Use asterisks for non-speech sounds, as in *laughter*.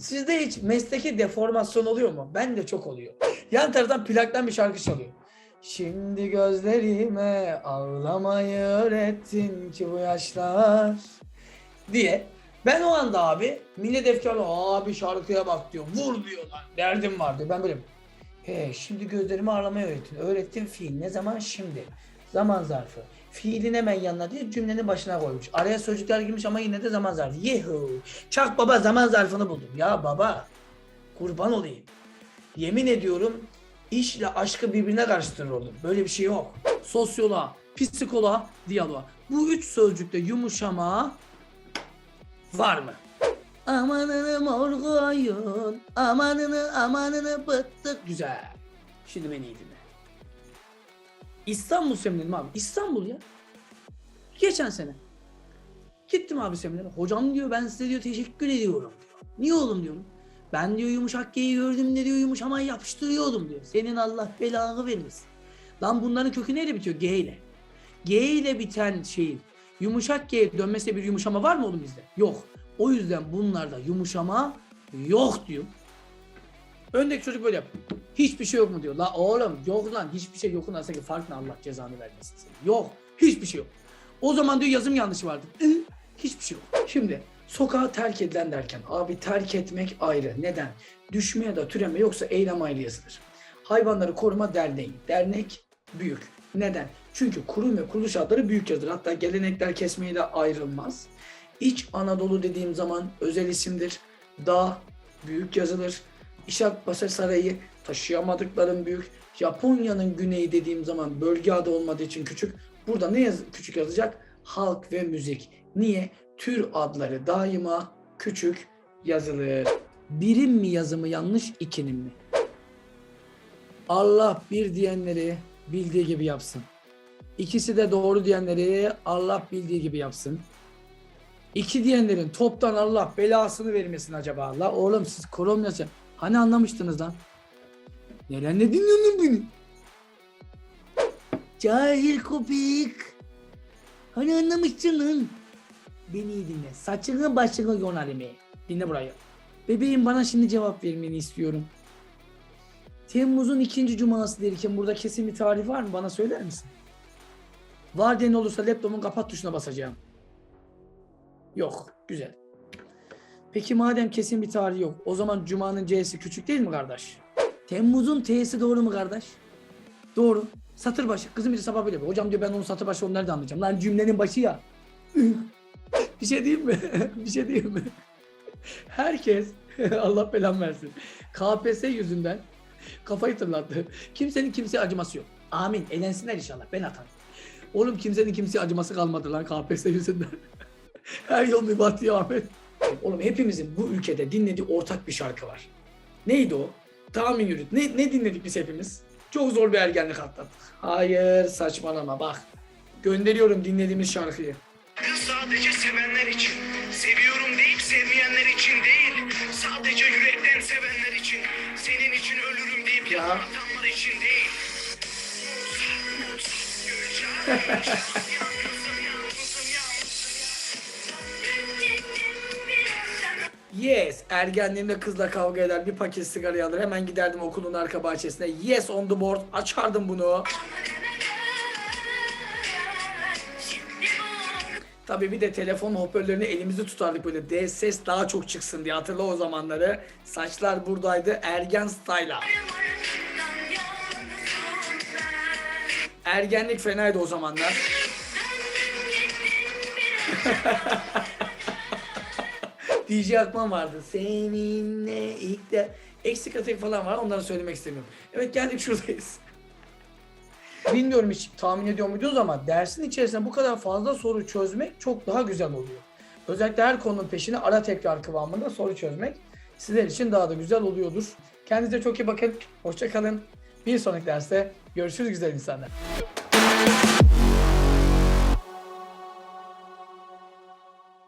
hiç mesleki deformasyon oluyor mu? Ben de çok oluyor. Yan taraftan plaktan bir şarkı çalıyor. Şimdi gözlerime ağlamayı öğrettin ki bu yaşlar diye. Ben o anda abi millet efkarlı abi şarkıya bak diyor. Vur diyorlar. Derdim var diyor. Ben böyle He şimdi gözlerime ağlamayı öğrettin. Öğrettin fiil. Ne zaman? Şimdi. Zaman zarfı. Fiilin hemen yanına diyor cümlenin başına koymuş. Araya sözcükler girmiş ama yine de zaman zarfı. Yehu. Çak baba zaman zarfını buldum. Ya baba kurban olayım. Yemin ediyorum işle aşkı birbirine karıştırır oldum. Böyle bir şey yok. Sosyoloğa, psikoloğa, diyaloğa. Bu üç sözcükte yumuşama var mı? Amanını morgoyun, amanını amanını bıttık. Güzel. Şimdi beni iyi dinle. İstanbul seminerim abi. İstanbul ya. Geçen sene. Gittim abi seminere. Hocam diyor ben size diyor teşekkür ediyorum diyor. Niye oğlum diyorum. Ben diyor yumuşak G'yi gördüm de diyor yumuşamayı yapıştırıyordum diyor. Senin Allah belanı vermesin. Lan bunların kökü neyle bitiyor? G ile. G ile biten şeyin yumuşak G'ye dönmesine bir yumuşama var mı oğlum bizde? Yok. O yüzden bunlarda yumuşama yok diyor. Öndeki çocuk böyle yapıyor. Hiçbir şey yok mu diyor. La oğlum yok lan hiçbir şey yok lan sanki fark ne Allah cezanı vermesin seni. Yok. Hiçbir şey yok. O zaman diyor yazım yanlışı vardı. Ih, Hiçbir şey yok. Şimdi sokağı terk edilen derken abi terk etmek ayrı. Neden? Düşme ya da türeme yoksa eylem ayrı yazılır. Hayvanları Koruma Derneği. Dernek büyük. Neden? Çünkü kurum ve kuruluş adları büyük yazılır. Hatta gelenekler kesmeyle ayrılmaz. İç Anadolu dediğim zaman özel isimdir. Dağ büyük yazılır. İşak Paşa Sarayı taşıyamadıkların büyük. Japonya'nın güneyi dediğim zaman bölge adı olmadığı için küçük. Burada ne yaz küçük yazacak? Halk ve müzik. Niye? Tür adları daima küçük yazılır. Birim mi yazımı yanlış, ikinin mi? Allah bir diyenleri bildiği gibi yapsın. İkisi de doğru diyenleri Allah bildiği gibi yapsın. İki diyenlerin toptan Allah belasını vermesin acaba. La oğlum siz kolonyası hani anlamıştınız lan? Neden ne dinliyorsun beni? Cahil kopik. Hani anlamıştın lan? Beni iyi dinle. Saçını başını yonarım. Dinle burayı. Bebeğim bana şimdi cevap vermeni istiyorum. Temmuz'un ikinci cuması derken burada kesin bir tarih var mı? Bana söyler misin? Var diyen olursa laptopumun kapat tuşuna basacağım. Yok. Güzel. Peki madem kesin bir tarih yok. O zaman Cuma'nın C'si küçük değil mi kardeş? Temmuz'un T'si doğru mu kardeş? Doğru. Satır başı. Kızım biri sabah böyle. Hocam diyor ben onun satır başı onu nerede anlayacağım? Lan cümlenin başı ya. *laughs* bir şey diyeyim mi? *laughs* bir şey diyeyim mi? Herkes *laughs* Allah belan versin. KPSS yüzünden kafayı tırlattı. Kimsenin kimseye acıması yok. Amin. Elensinler inşallah. Ben atarım. Oğlum kimsenin kimseye acıması kalmadı lan KPSS yüzünden. Her yol mübah diye Ahmet. Oğlum hepimizin bu ülkede dinlediği ortak bir şarkı var. Neydi o? Tahmin yürüt. Ne, ne dinledik biz hepimiz? Çok zor bir ergenlik atlattık. Hayır saçmalama bak. Gönderiyorum dinlediğimiz şarkıyı. Kız sadece sevenler için. Seviyorum deyip sevmeyenler için değil. Sadece yürekten sevenler için. Senin için ölürüm deyip Ya. yalanlatanlar için değil. *laughs* Yes, ergenliğimde kızla kavga eder, bir paket sigara alır, hemen giderdim okulun arka bahçesine. Yes on the board, açardım bunu. Tabii bir de telefon hoparlörünü elimizi tutardık böyle de ses daha çok çıksın diye hatırla o zamanları. Saçlar buradaydı, ergen style'a. Ergenlik fenaydı o zamanlar. *laughs* DJ Akman vardı. Seninle ilk de eksik atek falan var. Onları söylemek istemiyorum. Evet geldik şuradayız. Bilmiyorum hiç tahmin ediyor muydunuz ama dersin içerisinde bu kadar fazla soru çözmek çok daha güzel oluyor. Özellikle her konunun peşine ara tekrar kıvamında soru çözmek sizler için daha da güzel oluyordur. Kendinize çok iyi bakın. Hoşça kalın. Bir sonraki derste görüşürüz güzel insanlar.